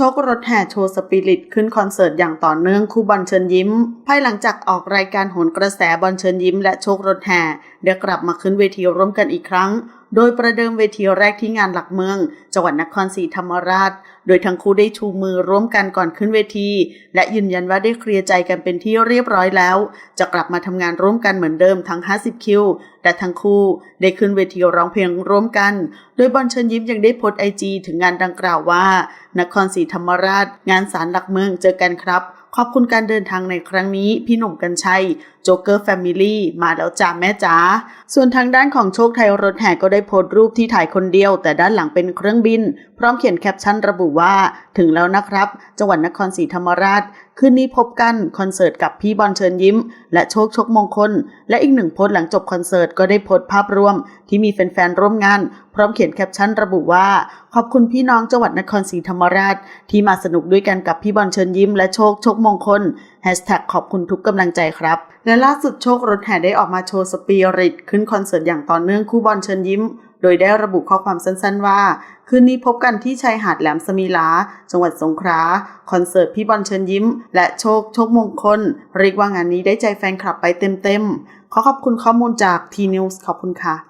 โชครถแห่โชว์สปิริตขึ้นคอนเสิร์ตอย่างต่อเนื่องคู่บอลเชิญยิ้ม ภายหลังจากออกรายการโหนกระแสบอลเชิญยิ้ม และโชครถแห่ได้กลับมาขึ้นเวทีร่วมกันอีกครั้งโดยประเดิมเวทีแรกที่งานหลักเมือง จังหวัดนครศรีธรรมราช โดยทั้งคู่ได้ชูมือร่วมกันก่อนขึ้นเวที และยืนยันว่าได้เคลียร์ใจกันเป็นที่เรียบร้อยแล้ว จะกลับมาทำงานร่วมกันเหมือนเดิมทั้ง 50 คิวและทั้งคู่ได้ขึ้นเวทีร้องเพลงร่วมกัน โดยบอลเชิญยิ้มยังได้โพสต์ไอจีถึงงานดังกล่าวว่า นครศรีธรรมราช งานสารหลักเมืองเจอกันครับ ขอบคุณการเดินทางในครั้งนี้พี่หนุ่มกัญชัยโจ๊กเกอร์แฟมิลี่มาแล้วจ้าแม่จ๋าส่วนทางด้านของโชคไทยรถแห่ก็ได้โพสต์รูปที่ถ่ายคนเดียว แต่ด้านหลังเป็นเครื่องบิน พร้อมเขียนแคปชั่นระบุว่า ถึงแล้วนะครับ จังหวัดนครศรีธรรมราช คืนนี้พบกันคอนเสิร์ตกับพี่บอลเชิญยิ้ม และโชคชกมงคล และอีกหนึ่งโพสต์หลังจบคอนเสิร์ตก็ได้โพสต์ภาพรวม ที่มีแฟนๆร่วมงาน พร้อมเขียนแคปชั่นระบุว่า ขอบคุณพี่น้องจังหวัดนครศรีธรรมราช ที่มาสนุกด้วยกันกับพี่บอลเชิญยิ้ม และโชคชกมงคลแฮชแท็กขอบคุณทุกกำลังใจครับและล่าสุดโชครถแห่ได้ออกมาโชว์สปีริตขึ้นคอนเสิร์ตอย่างต่อเนื่องคู่บอลเชิญยิ้ม โดยได้ระบุข้อความสั้นๆว่า คืนนี้พบกันที่ชายหาดแหลมสมีลา จังหวัดสงขลาคอนเสิร์ตพี่บอลเชิญยิ้ม และโชคโชคมงคล เรียกว่างานนี้ได้ใจแฟนคลับไปเต็มๆ ขอขอบคุณข้อมูลจากทีนิวส์ขอบคุณค่ะ